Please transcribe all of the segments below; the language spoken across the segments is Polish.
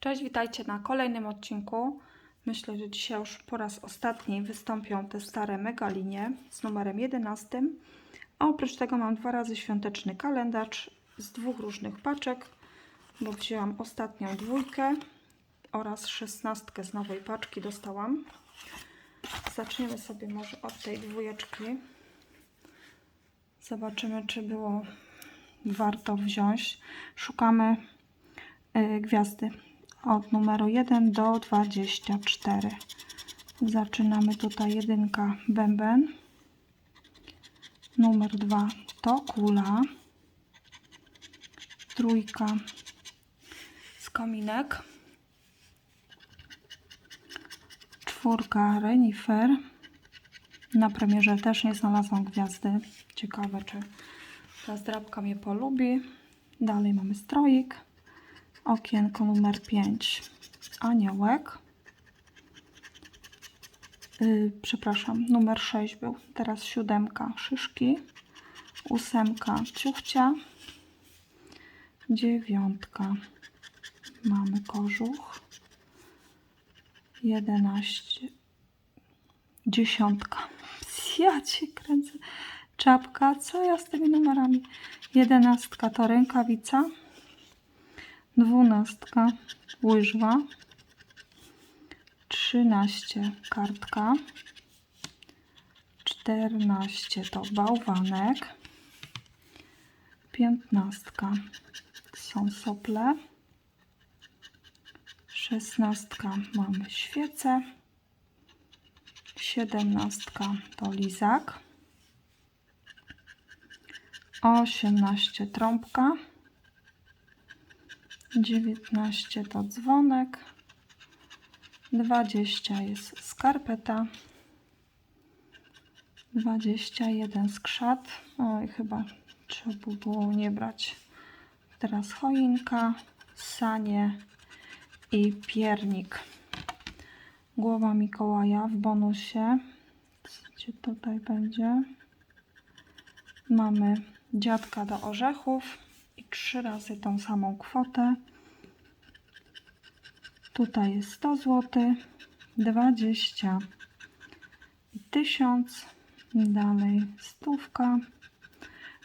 Cześć, witajcie na kolejnym odcinku. Myślę, że dzisiaj już po raz ostatni wystąpią te stare megalinie z numerem 11. A oprócz tego mam dwa razy świąteczny kalendarz z dwóch różnych paczek, bo wzięłam ostatnią dwójkę oraz szesnastkę z nowej paczki dostałam. Zaczniemy sobie może od tej dwójeczki. Zobaczymy, czy było warto wziąć. Szukamy y, gwiazdy od numeru 1 do 24. Zaczynamy tutaj jedynka bęben. Numer 2 to kula. Trójka z kominek. Czwórka renifer. Na premierze też nie znalazłam gwiazdy. Ciekawe, czy ta zdrabka mnie polubi. Dalej mamy stroik. Okienko numer 5. Aniołek. Yy, przepraszam, numer 6 był. Teraz siódemka szyszki. Ósemka ciuchcia. Dziewiątka mamy kożuch. Jedenaście. Dziesiątka. Ja cię kręcę. Czapka. Co ja z tymi numerami? Jedenastka to rękawica. Dwunastka łyżwa. Trzynaście kartka. Czternaście to bałwanek. Piętnastka są sople. Szesnastka mamy świecę. Siedemnastka to lizak. Osiemnaście trąbka. 19 to dzwonek, 20 jest skarpeta, 21 skrzat. Oj, chyba trzeba by było nie brać. Teraz choinka, sanie i piernik. Głowa Mikołaja w bonusie. Gdzie tutaj będzie? Mamy dziadka do orzechów trzy razy tą samą kwotę. Tutaj jest 100 zł, 20 i 1000. Dalej stówka,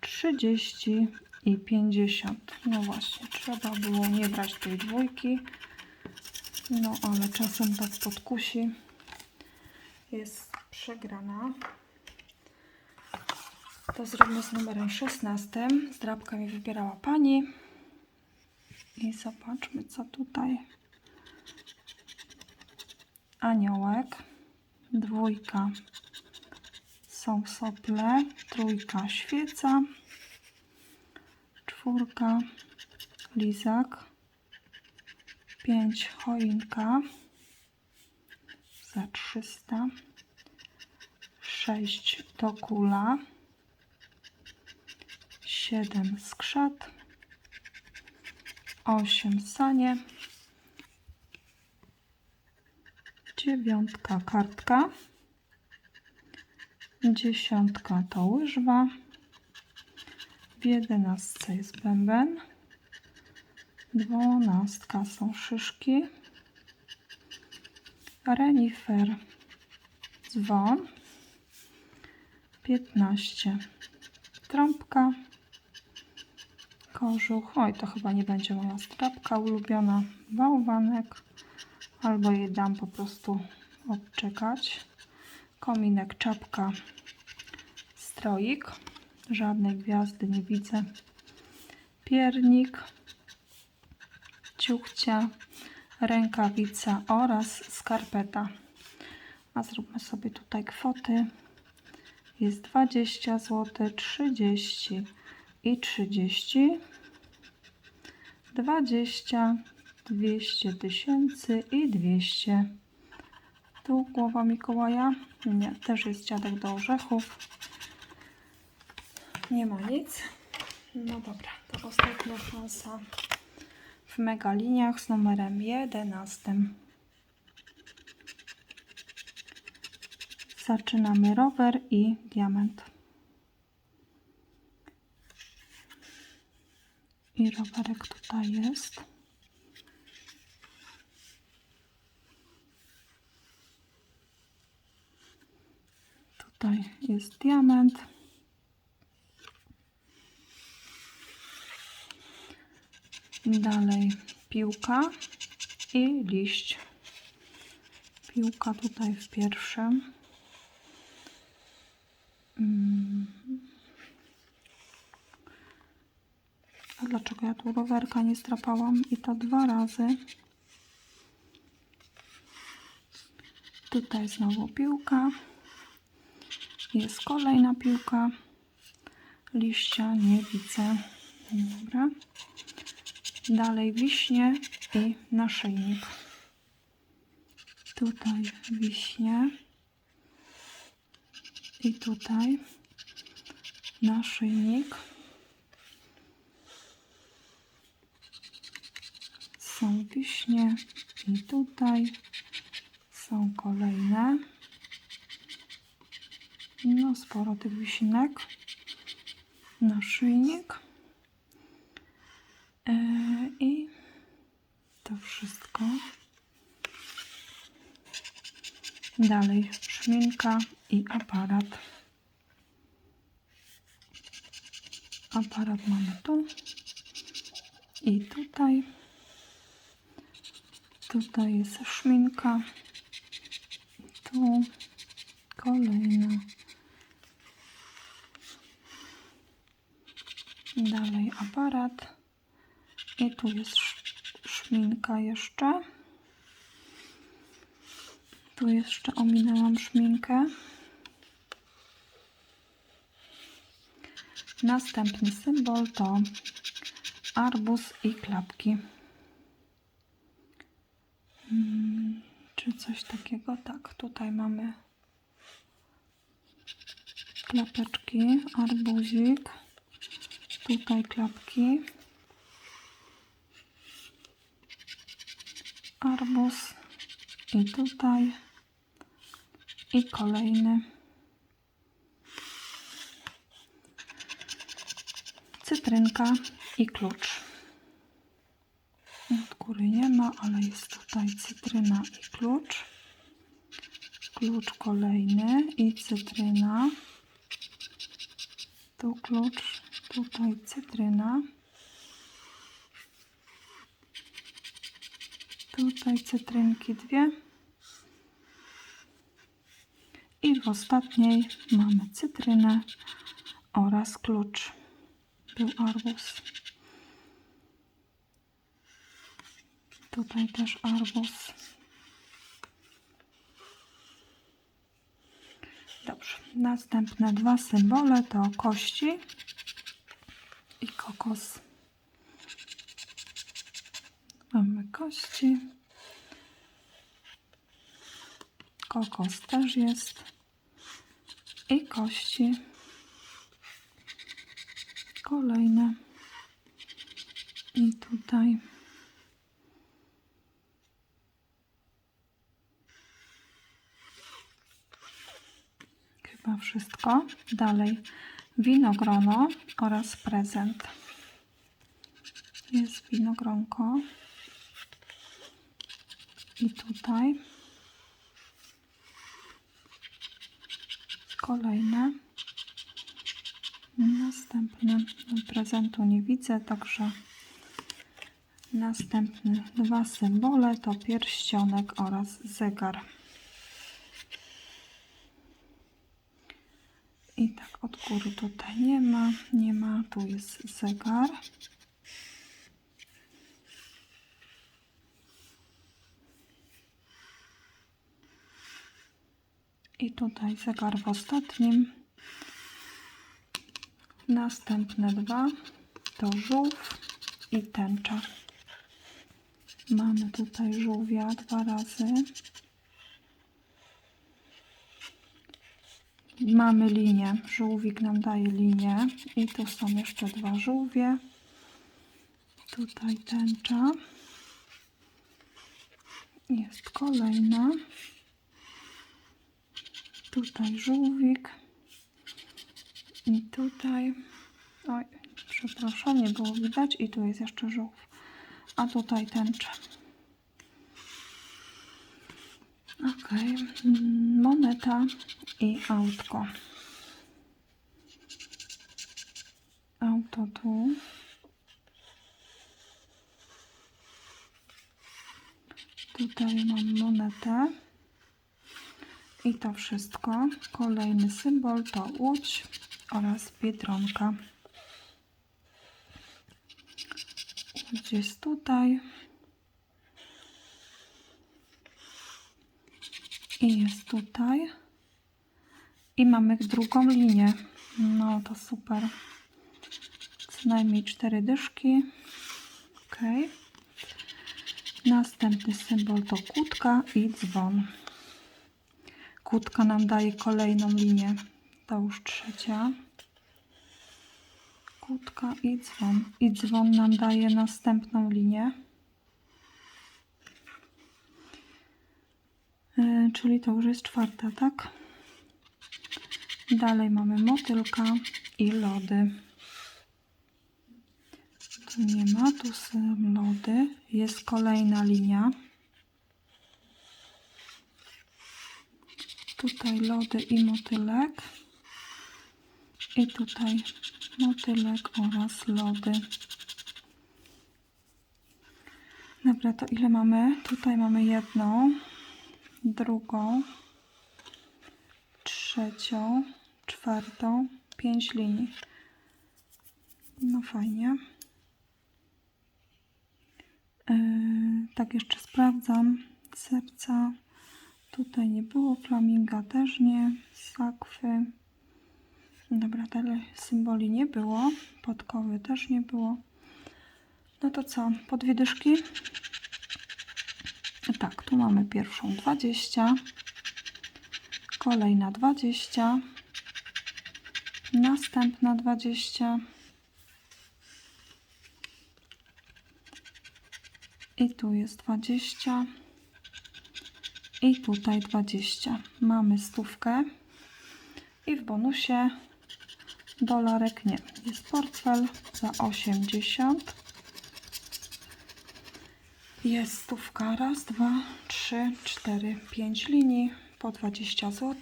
30 i 50. No właśnie, trzeba było nie brać tej dwójki. No ale czasem tak podkusi. Jest przegrana. To zróbmy z numerem 16. Zdrabka mi wybierała pani. I zobaczmy, co tutaj. Aniołek. Dwójka są sople. Trójka świeca. Czwórka lizak. Pięć choinka. Za 300. Sześć to kula. 7 skrzat, 8 sanie, dziewiątka kartka, dziesiątka to łyżwa, w jedenastce jest bęben, dwunastka są szyszki, renifer, dzwon, 15 trąbka, kożuch. Oj, to chyba nie będzie moja strapka ulubiona. Bałwanek. Albo jej dam po prostu odczekać. Kominek, czapka, stroik. Żadnej gwiazdy nie widzę. Piernik, ciuchcia, rękawica oraz skarpeta. A zróbmy sobie tutaj kwoty. Jest 20 zł, 30 i 30, 20, 200 tysięcy i 200. Tu głowa Mikołaja. Nie, też jest dziadek do orzechów. Nie ma nic. No dobra, to ostatnia szansa w megaliniach z numerem 11. Zaczynamy rower i diament. Drugi rowerek tutaj jest. Tutaj jest diament. Dalej piłka i liść. Piłka tutaj w pierwszym. Dlaczego ja tu rowerka nie strapałam? I to dwa razy. Tutaj znowu piłka. Jest kolejna piłka. Liścia nie widzę. Dobra. Dalej wiśnie i naszyjnik. Tutaj wiśnie. I tutaj naszyjnik. Są wiśnie i tutaj są kolejne. No, sporo tych wisinek. Naszyjnik. E, I to wszystko. Dalej szminka i aparat. Aparat mamy tu i tutaj. Tutaj jest szminka. Tu kolejna. Dalej aparat. I tu jest sz- szminka jeszcze. Tu jeszcze ominęłam szminkę. Następny symbol to arbuz i klapki. Czy coś takiego? Tak, tutaj mamy klapeczki, arbuzik, tutaj klapki, arbuz i tutaj i kolejny cytrynka i klucz. Od góry nie ma, ale jest tutaj cytryna i klucz. Klucz kolejny i cytryna. Tu klucz, tutaj cytryna. Tutaj cytrynki dwie. I w ostatniej mamy cytrynę oraz klucz. Był arbuz. Tutaj też arbuz. Dobrze. Następne dwa symbole to kości i kokos. Mamy kości. Kokos też jest. I kości. Kolejne. I tutaj. Chyba wszystko. Dalej winogrono oraz prezent. Jest winogronko. I tutaj kolejne. Następne prezentu nie widzę, także następne dwa symbole to pierścionek oraz zegar. I tak od góry tutaj nie ma, nie ma, tu jest zegar. I tutaj zegar w ostatnim. Następne dwa to żółw i tęcza. Mamy tutaj żółwia dwa razy. Mamy linię. Żółwik nam daje linię. I tu są jeszcze dwa żółwie. Tutaj tęcza. Jest kolejna. Tutaj żółwik. I tutaj. Oj, przepraszam, nie było widać. I tu jest jeszcze żółw. A tutaj tęcza. Ok, mm, moneta i autko. Auto tu. Tutaj mam monetę. I to wszystko. Kolejny symbol to Łódź oraz Biedronka. Łódź jest tutaj. I jest tutaj. I mamy drugą linię. No to super. Co najmniej cztery dyszki. Ok. Następny symbol to kłódka i dzwon. Kłódka nam daje kolejną linię. To już trzecia. Kłódka i dzwon. I dzwon nam daje następną linię. Czyli to już jest czwarta, tak? Dalej mamy motylka i lody. Tu nie ma, tu są lody. Jest kolejna linia. Tutaj lody i motylek. I tutaj motylek oraz lody. Dobra, to ile mamy? Tutaj mamy jedną, drugą, trzecią, czwartą, pięć linii. No fajnie. Yy, tak jeszcze sprawdzam. Serca. Tutaj nie było. Flaminga też nie. Sakwy. Dobra, tyle symboli nie było. Podkowy też nie było. No to co? Po dwie dyszki? Tak, tu mamy pierwszą 20. Kolejna 20. Następna 20. I tu jest 20. I tutaj 20. Mamy stówkę. I w bonusie dolarek nie. Jest portfel za 80. Jest stówka. Raz, dwa, trzy, cztery, pięć linii po 20 zł.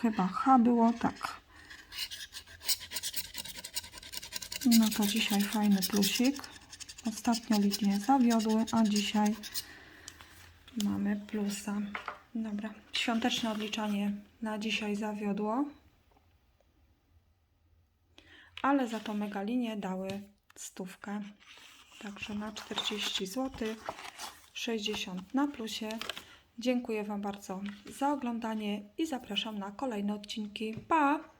Chyba H było, tak. No to dzisiaj fajny plusik. Ostatnio linie zawiodły, a dzisiaj mamy plusa. Dobra, świąteczne odliczanie na dzisiaj zawiodło. Ale za to megalinie dały stówkę. Także na 40 zł, 60 na plusie. Dziękuję Wam bardzo za oglądanie i zapraszam na kolejne odcinki. Pa!